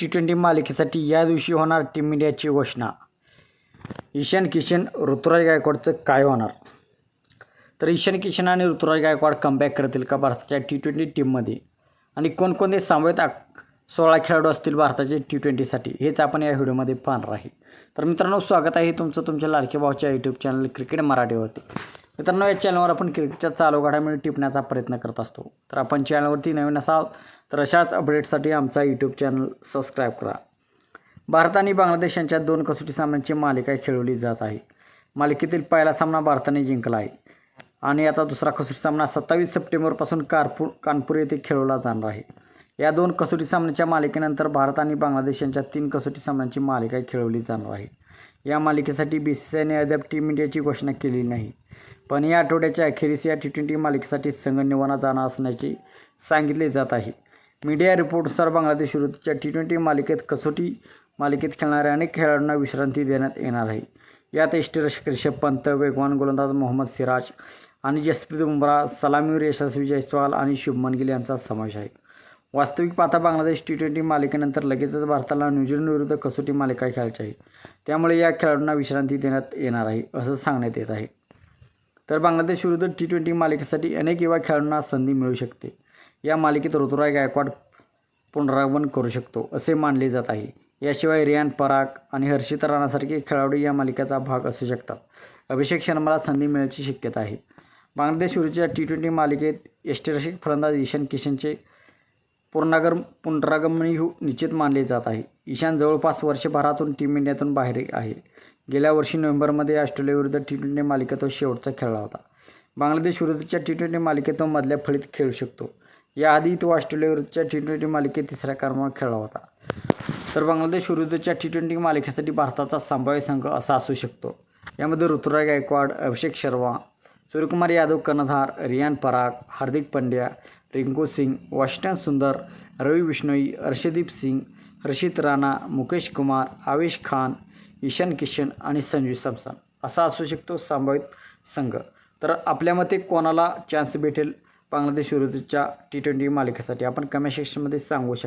T twenty मालिकेसाठी या दिवशी होणार टीम इंडियाची घोषणा. ईशान किशन ऋतुराज गायकवाडचं काय होणार? तर ईशान किशन आणि ऋतुराज गायकवाड कमबॅक करतील का भारताच्या टी ट्वेंटी टीममध्ये आणि कोणकोणते संभाव्यत सोळा खेळाडू असतील भारताचे टी ट्वेंटीसाठी हेच आपण या व्हिडिओमध्ये पाहणार आहे. तर मित्रांनो स्वागत आहे तुमचं तुमच्या लाडके भाऊच्या यूट्यूब चॅनल क्रिकेट मराठीवरती. मित्रांनो या चॅनलवर आपण क्रिकेटच्या चालू घडामोडी टिपण्याचा प्रयत्न करत असतो. तर आपण चॅनलवरती नवीन असाल तर अशाच अपडेट्ससाठी आमचा यूट्यूब चॅनल सबस्क्राईब करा. भारत आणि बांगलादेश यांच्यात दोन कसोटी सामन्यांची मालिका खेळवली जात आहे. मालिकेतील पहिला सामना भारताने जिंकला आहे. आणि आता दुसरा कसोटी सामना सत्तावीस सप्टेंबरपासून कारपूर कानपूर येथे खेळवला जाणार आहे. या दोन कसोटी सामन्याच्या मालिकेनंतर भारत आणि बांगलादेश यांच्या तीन कसोटी सामन्यांची मालिका खेळवली जाणार आहे. या मालिकेसाठी बी सी सीआयने अद्याप टीम इंडियाची घोषणा केली नाही. पण या आठवड्याच्या अखेरीस या टी ट्वेंटी मालिकेसाठी संघ निवाना जाणार असण्याचे सांगितले जात आहे. मीडिया रिपोर्टनुसार बांगलादेश विरुद्धच्या टी ट्वेंटी मालिकेत कसोटी मालिकेत खेळणाऱ्या अनेक खेळाडूंना विश्रांती देण्यात येणार आहे. यात यष्टीरक्षक रिषभ पंत वेगवान गोलंदाज मोहम्मद सिराज आणि जसप्रीत बुमराह सलामीवर यशस्वी जयस्वाल आणि शुभमन गिल यांचा समावेश आहे. वास्तविक पाहता बांगलादेश टी ट्वेंटी मालिकेनंतर लगेचच भारताला न्यूझीलंड विरुद्ध कसोटी मालिका खेळायची आहे. त्यामुळे या खेळाडूंना विश्रांती देण्यात येणार आहे असं सांगण्यात येत आहे. तर बांगलादेश विरुद्ध टी ट्वेंटी मालिकेसाठी अनेक युवा खेळाडूंना संधी मिळू शकते. या मालिकेत ऋतुराज गायकवाड पुनरागमन करू शकतो असे मानले जात आहे. याशिवाय रियान पराग आणि हर्षिता राणासारखे खेळाडू या मालिकेचा भाग असू शकतात. अभिषेक शर्माला संधी मिळण्याची शक्यता आहे. बांगलादेश विरुद्धच्या टी ट्वेंटी मालिकेत यष्टिरक्षक फलंदाज ईशान किशनचे पुनरागर पुनरागमनही हो निश्चित मानले जात आहे. ईशान जवळपास वर्षभरातून टीम इंडियातून बाहेर आहे. गेल्या वर्षी नोव्हेंबरमध्ये ऑस्ट्रेलियाविरुद्ध टी ट्वेंटी मालिकेत तो शेवटचा खेळला होता. बांगलादेश विरुद्धच्या टी ट्वेंटी मालिकेत तो मधल्या फळीत खेळू शकतो. याआधी तो ऑस्ट्रेलियाविरुद्धच्या टी ट्वेंटी मालिकेत तिसऱ्या क्रमांक खेळला होता. तर बांगलादेश विरुद्धच्या टी ट्वेंटी मालिकेसाठी भारताचा संभाव्य संघ असा असू शकतो. यामध्ये ऋतुराज गायकवाड अभिषेक शर्मा सूर्यकुमार यादव कर्णधार रियान पराग हार्दिक पंड्या रिंकू सिंग वॉशिंग्टन सुंदर रवी विष्णोई हर्षदीप सिंग हर्षित राणा मुकेश कुमार आवेश खान ईशान किशन आणि संजू सॅमसन असा असू शकतो संभावित संघ. तर आपल्या मते कोणाला चान्स भेटेल? बांगलादेश विरुद्धच्या टी ट्वेंटी मालिकेसाठी आपण कमेंट सेक्शनमध्ये सांगू शकता.